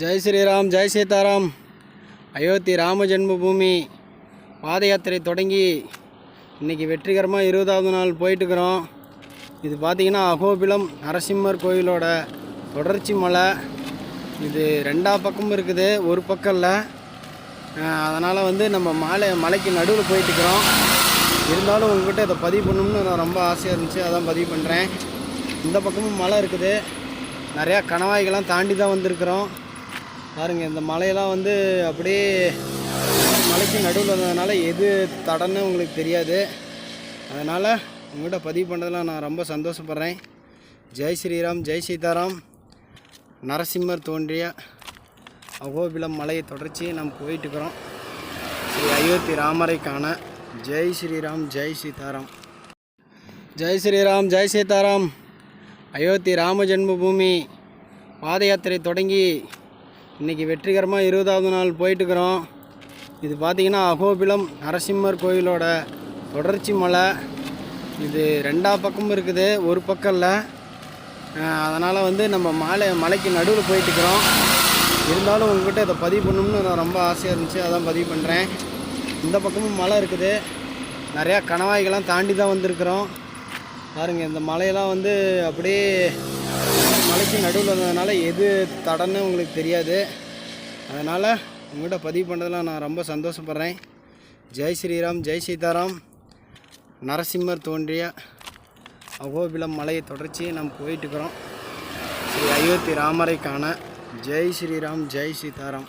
ஜெய் ஸ்ரீராம் ஜெய் சீதாராம். அயோத்தி ராம ஜென்மபூமி பாத யாத்திரை தொடங்கி இன்றைக்கி வெற்றிகரமாக இருபதாவது நாள் போயிட்டுருக்குறோம். இது பார்த்திங்கன்னா அகோபிலம் நரசிம்மர் கோயிலோட தொடர்ச்சி மலை. இது ரெண்டா பக்கமும் இருக்குது ஒரு பக்கம் இல்லை. அதனால் வந்து நம்ம மலை மலைக்கு நடுவில் போயிட்டுருக்குறோம். இருந்தாலும் உங்ககிட்ட இதை பதிவு பண்ணணும்னு நான் ரொம்ப ஆசையாக இருந்துச்சு. அதான் பதிவு பண்ணுறேன் இந்த பக்கமும் மலை இருக்குது. நிறையா கணவாய்கள்லாம் தாண்டி தான் வந்திருக்கிறோம். பாருங்கள் இந்த மலையெல்லாம் வந்து அப்படியே மலைக்கு நடுவில் வந்ததுனால எது தடன்னு உங்களுக்கு தெரியாது. அதனால் உங்கள்கிட்ட பதிவு பண்ணுறதுலாம் நான் ரொம்ப சந்தோஷப்படுறேன். ஜெய் ஸ்ரீராம் ஜெய் சீதாராம். நரசிம்மர் தோன்றிய அகோபிலம் மலையை தொடர்ச்சி நாம் போயிட்டுருக்குறோம் ஸ்ரீ அயோத்தி ராமரை காண ஜெய் ஸ்ரீராம் ஜெய் சீதாராம். ஜெய் ஸ்ரீராம் ஜெய் சீதாராம். அயோத்தி ராம ஜென்மபூமி. பாத யாத்திரை தொடங்கி இன்றைக்கி வெற்றிகரமாக இருபதாவது நாள் போயிட்டுருக்குறோம் இது பார்த்திங்கன்னா அகோபிலம் நரசிம்மர் கோயிலோட தொடர்ச்சி மலை. இது ரெண்டா பக்கமும் இருக்குது ஒரு பக்கம் இல்லை. அதனால் வந்து நம்ம மலை மலைக்கு நடுவில் போயிட்டுருக்குறோம் இருந்தாலும் உங்ககிட்ட இதை பதிவு பண்ணணும்னு நான் ரொம்ப ஆசையாக இருந்துச்சு. அதான் பதிவு பண்ணுறேன் இந்த பக்கமும் மலை இருக்குது. நிறையா கணவாய்கள்லாம் தாண்டி தான் வந்திருக்கிறோம். பாருங்கள் இந்த மலையெல்லாம் வந்து அப்படியே மலைக்கு நடுவில் வந்ததுனால எது தடன்னு உங்களுக்கு தெரியாது. அதனால் உங்கள்கிட்ட பதிவு பண்ணுறதுலாம் நான் ரொம்ப சந்தோஷப்படுறேன். ஜெய் ஸ்ரீராம் ஜெய் சீதாராம். நரசிம்மர் தோன்றிய அகோபிலம் மலையை தொடர்ச்சி நாம் போயிட்டுருக்குறோம் ஸ்ரீ அயோத்தி ராமரை காண ஜெய் ஸ்ரீராம் ஜெய் சீதாராம்.